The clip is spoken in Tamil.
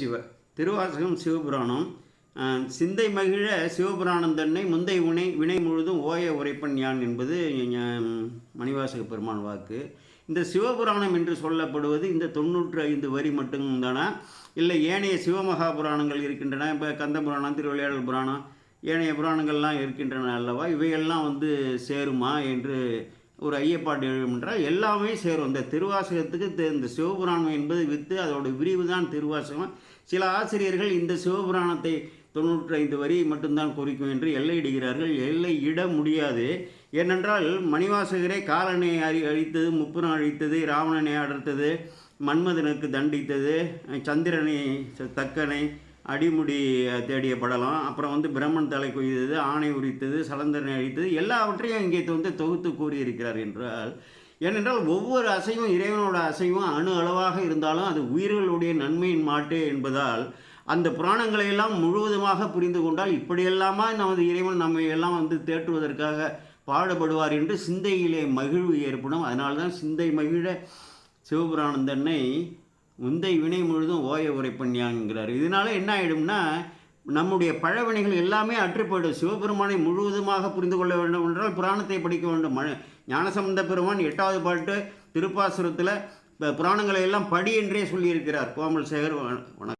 சிவ திருவாசகம் சிவபுராணம். சிந்தை மகிழ சிவபுராணம் தன்னை முந்தை வினை வினை முழுதும் ஓய உரைப்பன் யான் என்பது மணிவாசக பெருமான் வாக்கு. இந்த சிவபுராணம் என்று சொல்லப்படுவது இந்த தொண்ணூற்று ஐந்து வரி மட்டும்தானா? இல்லை ஏனைய சிவமகா புராணங்கள் இருக்கின்றன. இப்போ கந்த புராணம் திருவிளையாடல் புராணம் ஏனைய புராணங்கள்லாம் இருக்கின்றன அல்லவா? இவையெல்லாம் வந்து சேருமா என்று ஒரு ஐயப்பாட்டு எழுமென்றால் எல்லாமே சேரும். இந்த திருவாசகத்துக்கு இந்த சிவபுராணம் என்பது வித்து அதோட விரிவு தான் திருவாசகம். சில ஆசிரியர்கள் இந்த சிவபுராணத்தை தொண்ணூற்றைந்து வரி மட்டும்தான் குறிக்கும் என்று எல்லையிடுகிறார்கள் எல்லை இட முடியாது. ஏனென்றால் மணிவாசகரே காலனை அறி அழித்தது முப்புறம் அழித்தது ராவணனை அடர்த்தது மன்மதனுக்கு தண்டித்தது சந்திரனை தக்கனை அடிமுடி தேடிய படலம். அப்புறம் வந்து பிரம்மன் தலை கொய்தது ஆணை உரித்தது சலந்தரனை அழித்தது எல்லாவற்றையும் இங்கே வந்து தொகுத்து கூறியிருக்கிறார் என்றால் ஏனென்றால் ஒவ்வொரு அசைவும் இறைவனோட அசைவும் அணு அளவாக இருந்தாலும் அது உயிர்களுடைய நன்மையின் மாட்டே என்பதால் அந்த புராணங்களை எல்லாம் முழுவதுமாக புரிந்து கொண்டால் இப்படியெல்லாமா நமது இறைவன் நம்மை எல்லாம் வந்து தேற்றுவதற்காக பாடுபடுவார் என்று சிந்தையிலே மகிழ்வு ஏற்படும். அதனால்தான் சிந்தை மகிழ சிவபுராணந்தன்னை முந்தை வினை முழுதும் ஓய உரைப்பண்யாங்கிறார் இதனால என்ன ஆகிடும்னா நம்முடைய பழவினைகள் எல்லாமே அற்றுப்போயிடும். சிவபெருமானை முழுவதுமாக புரிந்து கொள்ள வேண்டும் என்றால் புராணத்தை படிக்க வேண்டும். மழ ஞானசம்பந்த பெருமான் எட்டாவது பாட்டு திருப்பாசுரத்தில் புராணங்களை எல்லாம் படி என்றே சொல்லியிருக்கிறார். கோமல் சேகர் வணக்கம்.